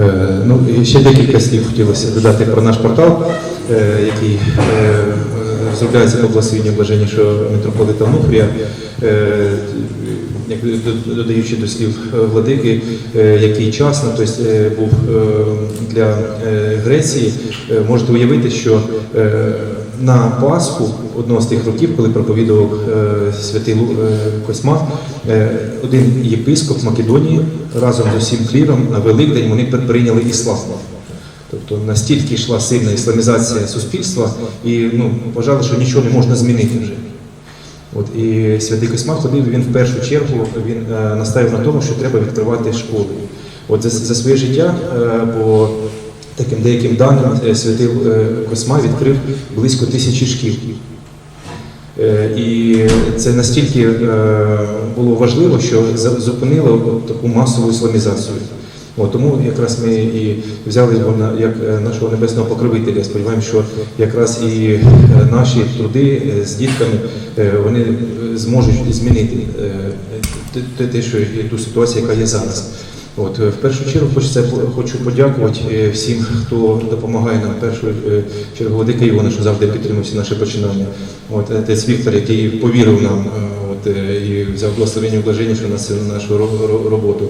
Е, Ну, ще декілька слів хотілося додати про наш портал, е, який е, розробляється по благословенню блаженнішого митрополита Онуфрія. Додаючи до слів владики, який час тобто, е, був для Греції, можете уявити, що на Пасху одного з тих років, коли проповідував е, святий е, Косма, е, один єпископ Македонії разом з усім кліром на Великдень вони прийняли іслам. Тобто настільки йшла сильна ісламізація суспільства, і ну, вважали, що нічого не можна змінити вже. От, і святий Косма ходив, він в першу чергу він наставив на тому, що треба відкривати школи. От за, за своє життя, по таким деяким даним, е, святий е, Косма відкрив близько тисячі шкіл. Е, І це настільки було важливо, що зупинило таку масову ісламізацію. От, тому якраз ми і взяли його на як нашого небесного покровителя. Сподіваємося, що якраз і наші труди з дітками вони зможуть змінити те, що ту ситуацію, яка є зараз. От е, в першу чергу хочеться хочу подякувати е, всім, хто допомагає нам. В першу е, чергу Владика Івана, що завжди підтримує всі наші починання. От отець Віктор, який повірив нам, от і взяв благословення блаження що нас нашу ро- ро- роботу.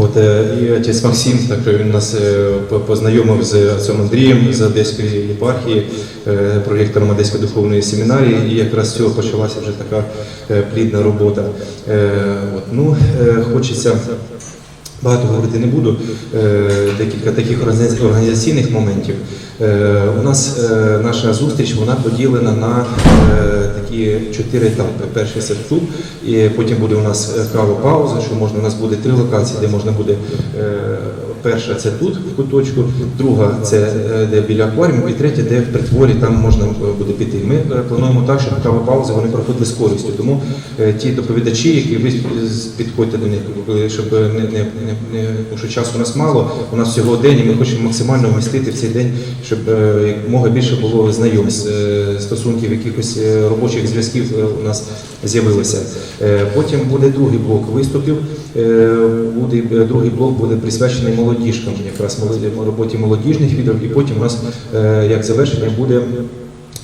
От, е, і отець Максим, так він нас е, по- познайомив з отцем Андрієм з Одеської єпархії, проєктором Одеської духовної семінарії, і якраз з цього почалася вже така е, плідна робота. Е, От, ну, е, хочеться багато говорити не буду. Е, Декілька таких організа- організаційних моментів. Е, У нас е, наша зустріч вона поділена на такі чотири етапи. Перший це клуб, і потім буде у нас кава пауза, що можна у нас буде три локації, де можна буде перша це тут, в куточку, друга це е, де біля акваріуму, і третя, де в притворі там можна е, буде піти. Ми е, плануємо так, щоб кава паузи вони проходили з користю. Тому ті доповідачі, які ви підходьте до них, щоб не, не, не, тому що часу у нас мало, у нас всього день, і ми хочемо максимально вмістити в цей день, щоб якомога більше було знайомств, стосунків, якихось робочих зв'язків у нас з'явилося. Потім буде другий блок виступів. Буде другий блок буде присвячений молодіжкам, якраз молоді- роботі молодіжних відео, і потім у нас е, як завершення буде.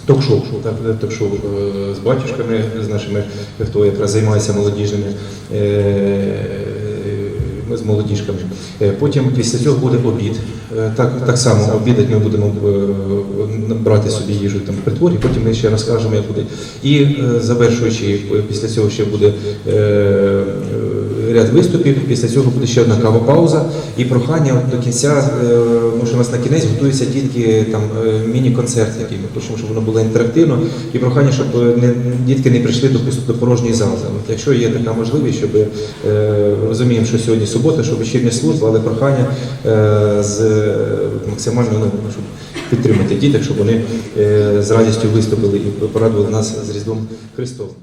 Ток-шоу, е, ток-шоу е, з батюшками, з нашими, хто якраз займається молодіжними, з молодіжками. Потім після цього буде обід. Так, так само обідати ми будемо брати собі їжу там в притворі, потім ми ще розкажемо, як буде. І завершуючи, після цього ще буде ряд виступів, після цього буде ще одна кава пауза і прохання от до кінця, е, тому що у нас на кінець готуються тільки там е, міні-концерт, який ми хочемо, щоб воно було інтерактивно, і прохання, щоб е, не, дітки не прийшли до, порожньої зали. От, якщо є така можливість, щоб розуміємо, що сьогодні субота, що вечірня служба, але прохання з максимально ну, щоб підтримати діток, щоб вони з радістю виступили і порадували нас з Різдвом Христовим.